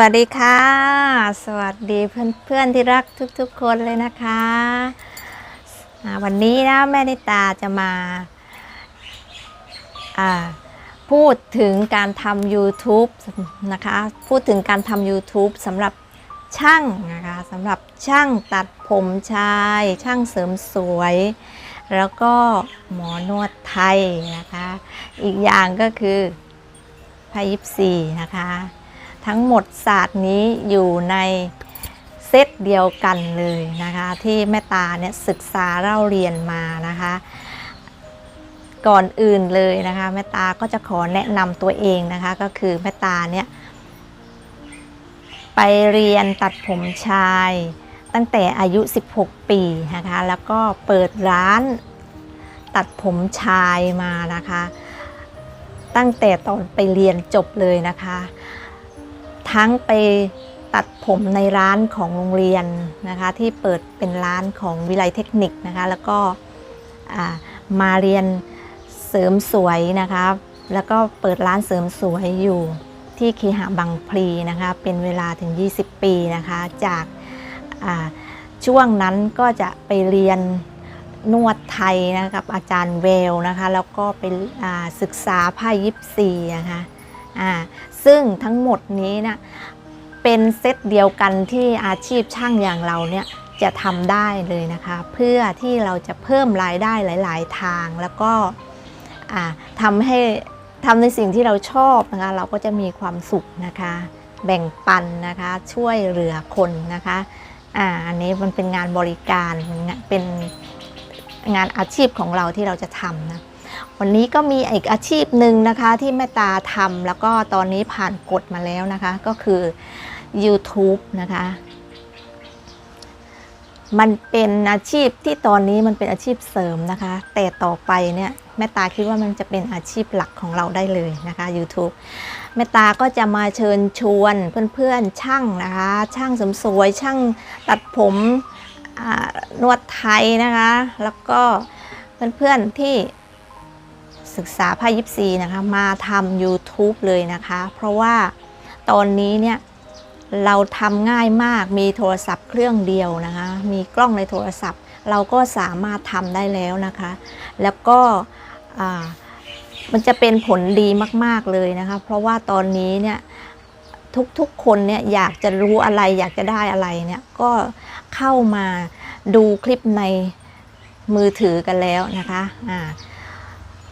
วัสดีค่ะ สวัสดีเพื่อนเพื่อนๆที่รักทุกๆคนเลยนะคะวันนี้นะแม่นิตาจะมาพูดถึงการทำ YouTube นะคะพูดถึงการทำ YouTube สำหรับช่างนะคะสำหรับช่างตัดผมชาย ช่างเสริมสวย แล้วก็หมอนวดไทยนะคะ อีกอย่างก็คือไพยิปซีนะคะ ทั้งหมดศาสตร์นี้อยู่ในเซตเดียวกันเลยนะคะ ที่แม่ตาเนี่ยศึกษาเล่าเรียนมานะคะ ก่อนอื่นเลยนะคะแม่ตาก็จะขอแนะนำตัวเองนะคะ ก็คือแม่ตาเนี่ยไปเรียนตัดผมชาย ตั้งแต่อายุ 16 ปีนะคะ แล้วก็เปิดร้านตัดผมชายมานะคะ ตั้งแต่ตอนไปเรียนจบเลยนะคะ ทั้งไปตัดผมในร้านของโรงเรียนนะคะที่เปิดเป็นร้านของวิไลเทคนิคนะคะแล้วก็มาเรียนเสริมสวยนะคะแล้วก็เปิดร้านเสริมสวยอยู่ที่คีหะบางพลีนะคะเป็นเวลาถึง 20 ปีนะคะจากาช่วงนั้นก็จะไปเรียนนวดไทยนะกับอาจารย์เวลนะคะแล้วก็ไปศึกษาผ้ายิปซีนะคะ ซึ่งทั้งหมดนี้นะเป็นเซตเดียวกันที่อาชีพช่างอย่างเราเนี่ยจะทำได้เลยนะคะ เพื่อที่เราจะเพิ่มรายได้หลาย ๆ ทางแล้วก็อ่าทำให้ทำในสิ่งที่เราชอบนะคะ เราก็จะมีความสุขนะคะ แบ่งปันนะคะ ช่วยเหลือคนนะคะอ่าอันนี้มันเป็นงานบริการเป็นงานอาชีพของเราที่เราจะทำนะ วันนี้ก็มีอีกอาชีพหนึ่งนะคะที่แม่ตาทำแล้วก็ตอนนี้ผ่านกฎมาแล้วนะคะ ก็คือ YouTube นะคะ มันเป็นอาชีพที่ตอนนี้มันเป็นอาชีพเสริมนะคะ แต่ต่อไปเนี่ยแม่ตาคิดว่ามันจะเป็นอาชีพหลักของเราได้เลยนะคะ YouTube แม่ตาก็จะมาเชิญชวนเพื่อนๆช่างนะคะ ช่างเสริมสวยช่างตัดผมนวดไทยนะคะ แล้วก็เพื่อนๆที่ ศึกษาผ้ายิปซีนะคะมาทำ YouTube เลยนะคะ เพราะว่าตอนนี้เนี่ยเราทำง่ายมากมีโทรศัพท์เครื่องเดียวนะคะ มีกล้องในโทรศัพท์ เราก็สามารถทำได้แล้วนะคะ แล้วก็มันจะเป็นผลดีมาก ๆ เลยนะคะ เพราะว่าตอนนี้เนี่ยทุกๆคนเนี่ยอยากจะรู้อะไรอยากจะได้อะไรเนี่ยก็เข้ามาดูคลิปในมือถือกันแล้วนะคะอ่า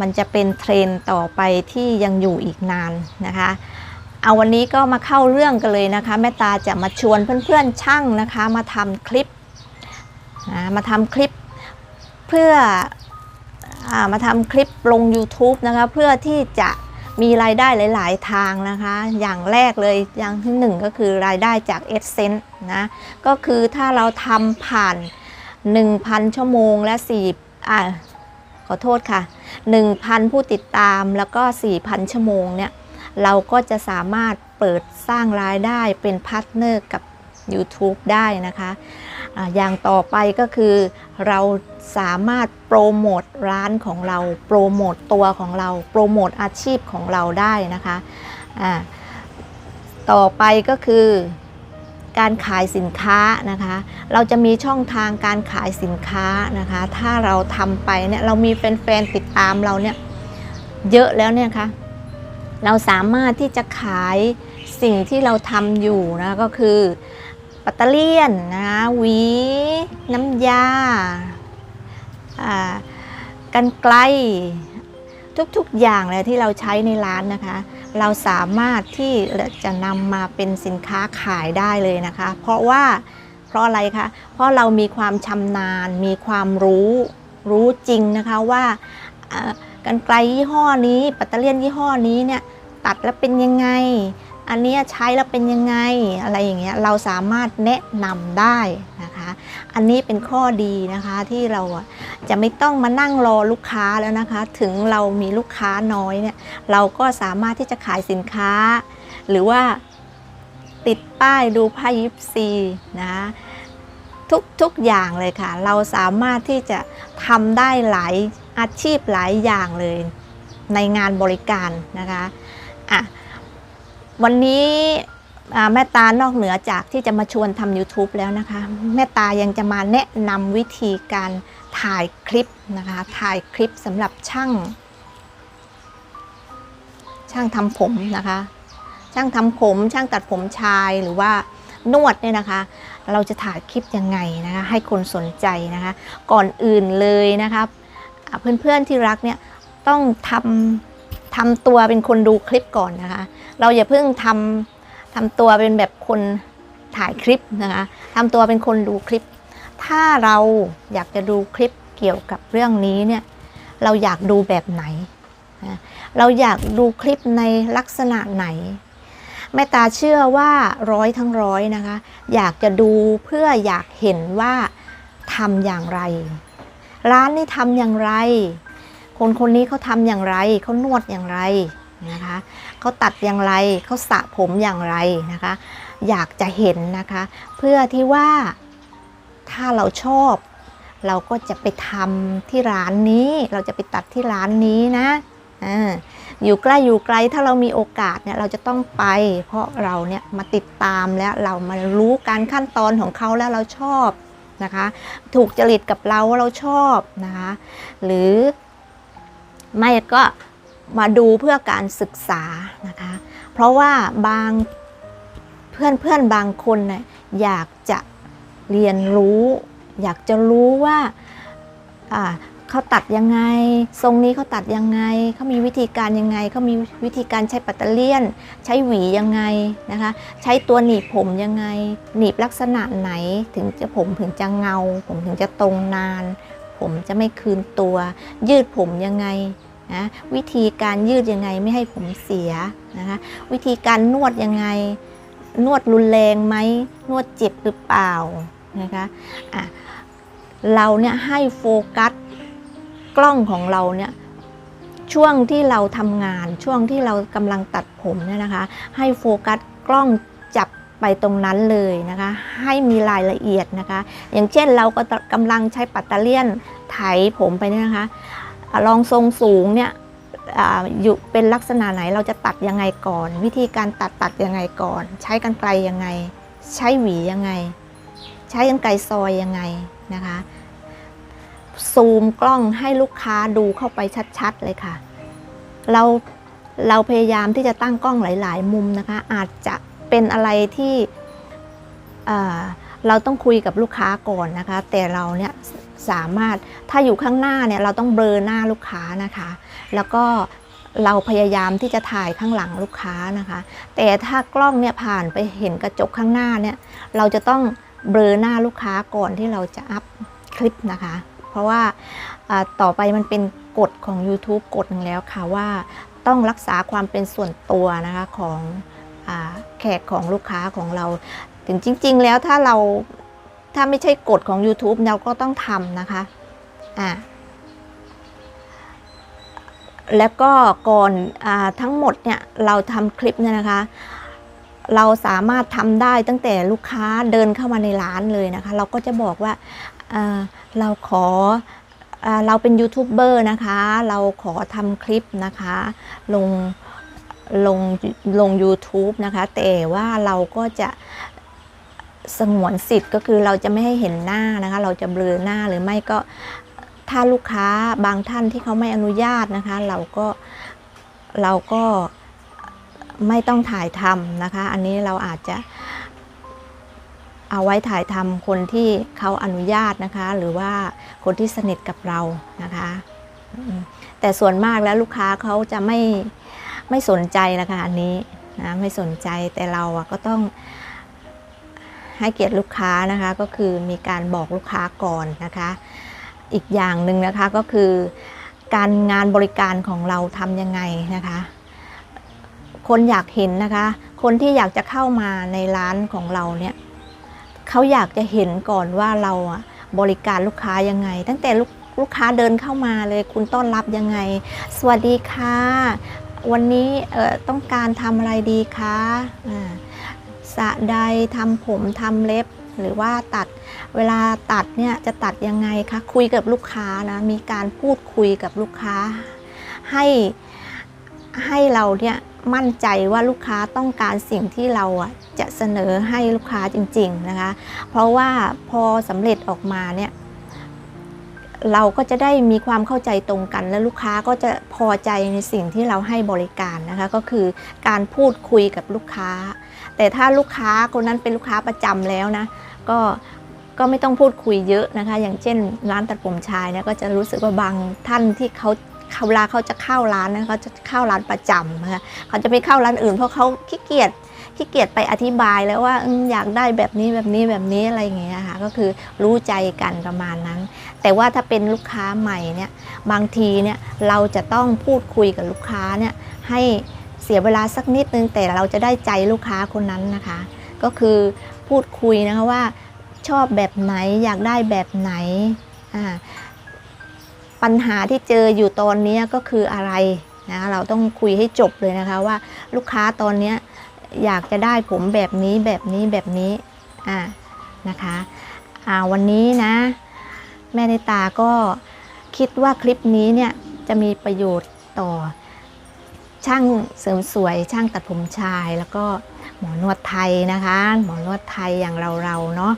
มันจะเป็นเทรนต่อไปที่ยังอยู่อีกนานนะคะ เอาวันนี้ก็มาเข้าเรื่องกันเลยนะคะ แม่ตาจะมาชวนเพื่อนๆช่างนะคะ มาทำคลิปนะมาทำคลิปเพื่ออมาทำคลิปลง YouTube นะคะ เพื่อที่จะมีรายได้หลาย ๆ ทางนะคะ อย่างแรกเลยอย่างที่หนึ่งก็คือรายได้จาก a d s e n s e นะ ก็คือถ้าเราทำผ่าน 1,000 ชั่วโมงและ4อ่าขอโทษค่ะ 1,000 ผู้ติดตามแล้วก็ 4,000 ชั่วโมงเนี่ยเราก็จะสามารถเปิดสร้างรายได้เป็นพาร์ทเนอร์กับ YouTube ได้นะคะอ่าอย่างต่อไปก็คือเราสามารถโปรโมทร้านของเรา โปรโมทตัวของเรา โปรโมทอาชีพของเราได้นะคะต่อไปก็คือ การขายสินค้านะคะ เราจะมีช่องทางการขายสินค้านะคะ ถ้าเราทำไปเนี่ยเรามีแฟนๆติดตามเราเนี่ยเยอะแล้วเนี่ยคะเราสามารถที่จะขายสิ่งที่เราทำอยู่นะก็คือปัตเตอร์เลียนนะคะหวี น้ำยาอ่ากันไกล ทุกๆอย่างเลยที่เราใช้ในร้านนะคะ เราสามารถที่จะนำมาเป็นสินค้าขายได้เลยนะคะ เพราะว่าเพราะอะไรคะ เพราะเรามีความชำนาญ มีความรู้รู้จริงนะคะว่ากันไกลยี่ห้อนี้ปัตเตอร์เลียนยี่ห้อนี้เนี่ยตัดแล้วเป็นยังไง อันเนี้ยใช้แล้วเป็นยังไงอะไรอย่างเงี้ยเราสามารถแนะนำได้ อันนี้เป็นข้อดีนะคะที่เราจะไม่ต้องมานั่งรอลูกค้าแล้วนะคะ ถึงเรามีลูกค้าน้อยเนี่ยเราก็สามารถที่จะขายสินค้า หรือว่าติดป้ายดูผ้ายิปซีนะทุกทุกอย่างเลยค่ะ เราสามารถที่จะทำได้หลายอาชีพหลายอย่างเลย ในงานบริการนะคะอะวันนี้ แม่ตานอกเหนือจากที่จะมาชวนทำ YouTube แล้วนะคะ แม่ตายังจะมาแนะนำวิธีการถ่ายคลิปนะคะ ถ่ายคลิปสำหรับช่าง ช่างทำผมนะคะ ช่างทำผม ช่างตัดผมชายหรือว่านวดเนี่ยนะคะ เราจะถ่ายคลิปยังไงนะคะ ให้คนสนใจนะคะ ก่อนอื่นเลยนะคะเพื่อนๆที่รักเนี่ยต้องทำทำตัวเป็นคนดูคลิปก่อนนะคะ เราอย่าเพิ่งทำ ทำตัวเป็นแบบคนถ่ายคลิปนะคะทำตัวเป็นคนดูคลิป ถ้าเราอยากจะดูคลิปเกี่ยวกับเรื่องนี้เนี่ย เราอยากดูแบบไหน เราอยากดูคลิปในลักษณะไหน แม่ตาเชื่อว่าร้อยทั้งร้อยนะคะ อยากจะดูเพื่ออยากเห็นว่าทำอย่างไร ร้านนี้ทำอย่างไร คนคนนี้เขาทำอย่างไร เขานวดอย่างไร นะคะเขาตัดอย่างไรเขาสระผมอย่างไรนะคะ อยากจะเห็นนะคะ เพื่อที่ว่าถ้าเราชอบ เราก็จะไปทำที่ร้านนี้ เราจะไปตัดที่ร้านนี้นะอาอยู่ใกล้อยู่ไกลถ้าเรามีโอกาสเนี่ยเราจะต้องไป เพราะเราเนี่ยมาติดตามแล้วเรามารู้การขั้นตอนของเขาแล้วเราชอบนะคะ ถูกจริตกับเราเราชอบนะคะ หรือไม่ก็ มาดูเพื่อการศึกษานะคะ เพราะว่าบางเพื่อนเพื่อนๆบางคนเนี่ยอยากจะเรียนรู้ อยากจะรู้ว่าอ่าเขาตัดยังไง ทรงนี้เขาตัดยังไงเขามีวิธีการยังไงเขามีวิธีการใช้ปัตเตอร์เลียน ใช้หวียังไงนะคะ ใช้ตัวหนีบผมยังไง หนีบลักษณะไหนถึงจะผมถึงจะเงา ผมถึงจะตรงนาน ผมจะไม่คืนตัว ยืดผมยังไง นะวิธีการยืดยังไงไม่ให้ผมเสียนะคะวิธีการนวดยังไงนวดรุนแรงไหมนวดเจ็บหรือเปล่านะคะอะเราเนี่ยให้โฟกัสกล้องของเราเนี่ยช่วงที่เราทำงานช่วงที่เรากำลังตัดผมเนี่ยนะคะ ให้โฟกัสกล้องจับไปตรงนั้นเลยนะคะ ให้มีรายละเอียดนะคะ อย่างเช่นเราก็กำลังใช้ปัตเตอร์เลียนไถผมไปเนี่ยนะคะ อะลองทรงสูงเนี่ยออยู่เป็นลักษณะไหนเราจะตัดยังไงก่อน วิธีการตัดตัดยังไงก่อน ใช้กันไกลยังไง ใช้หวียังไง ใช้กันไกลซอยยังไงนะคะ ซูมกล้องให้ลูกค้าดูเข้าไปชัดๆเลยค่ะ เราเราพยายามที่จะตั้งกล้องหลาย ๆ มุมนะคะ อาจจะเป็นอะไรที่เราต้องคุยกับลูกค้าก่อนนะคะ แต่เราเนี่ย สามารถถ้าอยู่ข้างหน้าเนี่ยเราต้องเบลอหน้าลูกค้านะคะ แล้วก็เราพยายามที่จะถ่ายข้างหลังลูกค้านะคะ แต่ถ้ากล้องเนี่ยผ่านไปเห็นกระจกข้างหน้าเนี่ยเราจะต้องเบลอหน้าลูกค้าก่อนที่เราจะอัพคลิปนะคะ เพราะว่าต่อไปมันเป็นกฎของ YouTube กฎหนึ่งแล้วค่ะว่าต้องรักษาความเป็นส่วนตัวนะคะของอแขกของลูกค้าของเรา ถึงจริง ๆ แล้วถ้าเรา ถ้าไม่ใช่กฎของ YouTube เราก็ต้องทำนะคะอ่าแล้วก็ก่อนอทั้งหมดเนี่ยเราทำคลิปเนี่ยนะคะ เราสามารถทำได้ตั้งแต่ลูกค้าเดินเข้ามาในร้านเลยนะคะ เราก็จะบอกว่าอ่าเราขออเราเป็นยูทูบเบอร์นะคะ เราขอทำคลิปนะคะ ลงลงลง u t u b e นะคะ แต่ว่าเราก็จะ สงวนสิทธิ์ก็คือเราจะไม่ให้เห็นหน้านะคะ เราจะเบลอหน้าหรือไม่ก็ถ้าลูกค้าบางท่านที่เขาไม่อนุญาตนะคะ เราก็เราก็ไม่ต้องถ่ายทำนะคะ อันนี้เราอาจจะเอาไว้ถ่ายทำคนที่เขาอนุญาตนะคะ หรือว่าคนที่สนิทกับเรานะคะ แต่ส่วนมากแล้วลูกค้าเขาจะไม่ไม่สนใจนะคะอันนี้นะไม่สนใจแต่เราอะก็ต้อง ให้เกียรติลูกค้านะคะก็คือมีการบอกลูกค้าก่อนนะคะ อีกอย่างหนึ่งนะคะก็คือ การงานบริการของเราทำยังไงนะคะ คนอยากเห็นนะคะ คนที่อยากจะเข้ามาในร้านของเราเนี่ยเขาอยากจะเห็นก่อนว่าเราบริการลูกค้ายังไง ตั้งแต่ลูกลูกค้าเดินเข้ามาเลยคุณต้อนรับยังไง สวัสดีค่ะ วันนี้เอ่อต้องการทำอะไรดีคะอ่า สระใดทำผมทำเล็บ หรือว่าตัดเวลาตัดเนี่ยจะตัดยังไงคะคุยกับลูกค้านะมีการพูดคุยกับลูกค้า ให้ให้เราเนี่ยมั่นใจว่าลูกค้าต้องการสิ่งที่เราอะจะเสนอให้ลูกค้าจริง ๆนะคะ เพราะว่าพอสำเร็จออกมาเนี่ยเราก็จะได้มีความเข้าใจตรงกัน และลูกค้าก็จะพอใจในสิ่งที่เราให้บริการนะคะ ก็คือการพูดคุยกับลูกค้า แต่ถ้าลูกค้าคนนั้นเป็นลูกค้าประจำแล้วนะ ก็ก็ไม่ต้องพูดคุยเยอะนะคะ อย่างเช่น ร้านตัดผมชายนี่ยก็จะรู้สึกว่าบางท่านที่เขาเวลาเขาจะเข้าร้านนะเขาจะเข้าร้านประจำนะคะเขาจะไม่เข้าร้านอื่นเพราะเขาขี้เกียจขี้เกียจไปอธิบายแล้วว่าอยากได้แบบนี้แบบนี้แบบนี้อะไรอย่างเงี้ยค่ะก็คือรู้ใจกันประมาณนั้น แต่ว่าถ้าเป็นลูกค้าใหม่เนี่ยบางทีเนี่ยเราจะต้องพูดคุยกับลูกค้าเนี่ยให้ สียเวลาสักนิดนึงแต่เราจะได้ใจลูกค้าคนนั้นนะคะ ก็คือพูดคุยนะคะว่าชอบแบบไหนอยากได้แบบไหนปัญหาที่เจออยู่ตอนนี้ก็คืออะไรนะเราต้องคุยให้จบเลยนะคะว่าลูกค้าตอนนี้อยากจะได้ผมแบบนี้แบบนี้แบบนี้อ่านะคะอ่าวันนี้นะ แม่ในตาก็คิดว่าคลิปนี้เนี่ยจะมีประโยชน์ต่อ ช่างเสริมสวย ช่างตัดผมชาย แล้วก็หมอนวดไทยนะคะ หมอนวดไทยอย่างเราเราเนาะ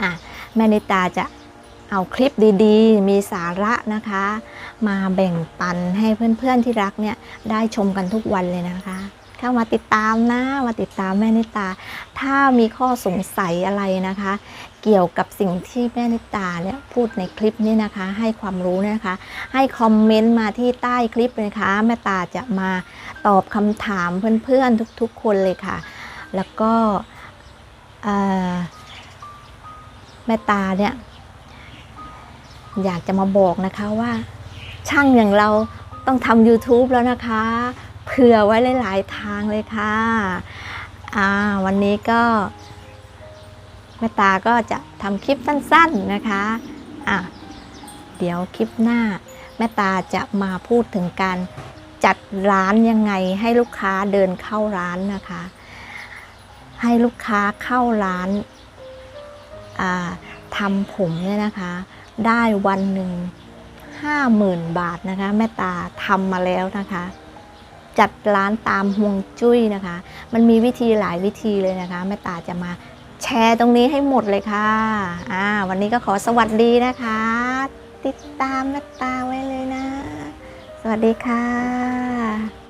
อะแม่นิตาจะเอาคลิปดีๆ มีสาระนะคะ มาแบ่งปันให้เพื่อนๆที่รักเนี่ยได้ชมกันทุกวันเลยนะคะ เข้ามาติดตามนะ มาติดตามแม่นิตา ถ้ามีข้อสงสัยอะไรนะคะ เกี่ยวกับสิ่งที่แม่นิตาเนี่ยพูดในคลิปนี้นะคะ ให้ความรู้นะคะ ให้คอมเมนต์มาที่ใต้คลิปเลยนะคะแม่ตาจะมาตอบคำถามเพื่อนๆทุกๆคนเลยค่ะ แล้วก็แม่ตาเนี่ยอยากจะมาบอกนะคะว่าช่างอย่างเราต้องทำ YouTube แล้วนะคะ เผื่อไว้หลายๆทางเลยค่ะอ่าวันนี้ก็แม่ตาก็จะทำคลิปสั้นๆนะคะอะเดี๋ยวคลิปหน้า แม่ตาจะมาพูดถึงการจัดร้านยังไงให้ลูกค้าเดินเข้าร้านนะคะ ให้ลูกค้าเข้าร้านอ่าทำผมเนี่ยนะคะ ได้วันหนึ่งห้าหมื่นบาทนะคะ แม่ตาทำมาแล้วนะคะ จัดร้านตามฮวงจุ้ยนะคะ มันมีวิธีหลายวิธีเลยนะคะแม่ตาจะมาแชร์ตรงนี้ให้หมดเลยค่ะอ่าวันนี้ก็ขอสวัสดีนะคะ ติดตามแม่ตาไว้เลยนะ สวัสดีค่ะ